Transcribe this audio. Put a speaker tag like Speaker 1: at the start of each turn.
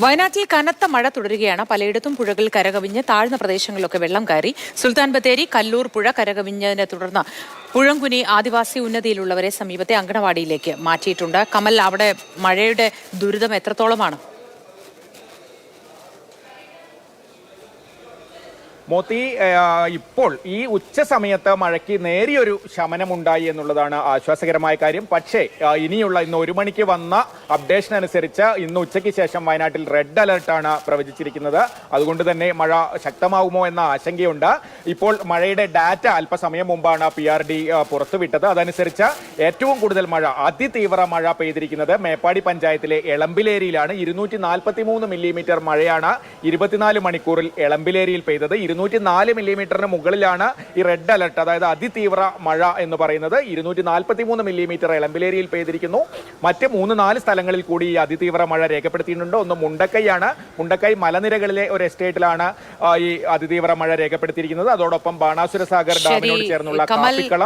Speaker 1: വയനാട്ടിൽ കനത്ത മഴ തുടരുകയാണ്. പലയിടത്തും പുഴകൾ കരകവിഞ്ഞ് താഴ്ന്ന പ്രദേശങ്ങളിലൊക്കെ വെള്ളം കയറി. സുൽത്താൻ ബത്തേരി കല്ലൂർ പുഴ കരകവിഞ്ഞതിനെ തുടർന്ന് പുഴങ്കുനി ആദിവാസി ഉന്നതിയിലുള്ളവരെ സമീപത്തെ അങ്കണവാടിയിലേക്ക് മാറ്റിയിട്ടുണ്ട്. കമൽ അവിടെ മഴയുടെ ദുരിതം എത്രത്തോളമാണ്?
Speaker 2: മോത്തി ഇപ്പോൾ ഈ ഉച്ച സമയത്ത് മഴയ്ക്ക് നേരിയൊരു ശമനമുണ്ടായി എന്നുള്ളതാണ് ആശ്വാസകരമായ കാര്യം. പക്ഷേ ഇനിയുള്ള ഇന്ന് ഒരു മണിക്ക് വന്ന അപ്ഡേഷൻ അനുസരിച്ച് ഇന്ന് ഉച്ചയ്ക്ക് ശേഷം വയനാട്ടിൽ റെഡ് അലർട്ടാണ് പ്രവചിച്ചിരിക്കുന്നത്. അതുകൊണ്ട് തന്നെ മഴ ശക്തമാവുമോ എന്ന ആശങ്കയുണ്ട്. ഇപ്പോൾ മഴയുടെ ഡാറ്റ അല്പസമയം മുമ്പാണ് പി ആർ ഡി പുറത്തുവിട്ടത്. അതനുസരിച്ച് ഏറ്റവും കൂടുതൽ മഴ അതിതീവ്ര മഴ പെയ്തിരിക്കുന്നത് മേപ്പാടി പഞ്ചായത്തിലെ എളമ്പിലേരിയിലാണ്. ഇരുന്നൂറ്റി നാൽപ്പത്തി മൂന്ന് മില്ലിമീറ്റർ മഴയാണ് ഇരുപത്തിനാല് മണിക്കൂറിൽ എളമ്പിലേരിയിൽ പെയ്തത്. ഇരുന്നൂറ്റി നാല് മില്ലിമീറ്ററിന് മുകളിലാണ് ഈ റെഡ് അലർട്ട് അതായത് അതിതീവ്ര മഴ എന്ന് പറയുന്നത്. ഇരുന്നൂറ്റി നാൽപ്പത്തി മൂന്ന് മില്ലിമീറ്റർ എളമ്പിലേരിയിൽ പെയ്തിരിക്കുന്നു. മറ്റ് മൂന്ന് നാല് സ്ഥലങ്ങളിൽ കൂടി ഈ അതിതീവ്ര മഴ രേഖപ്പെടുത്തിയിട്ടുണ്ട്. ഒന്ന് മുണ്ടക്കൈയാണ്. മുണ്ടക്കൈ മലനിരകളിലെ ഒരു എസ്റ്റേറ്റിലാണ് ഈ അതിതീവ്ര മഴ രേഖപ്പെടുത്തിയിരിക്കുന്നത്. അതോടൊപ്പം ബാണാസുര സാഗർ ഡാമിനോട് ചേർന്നുള്ള കാപ്പിക്കളം.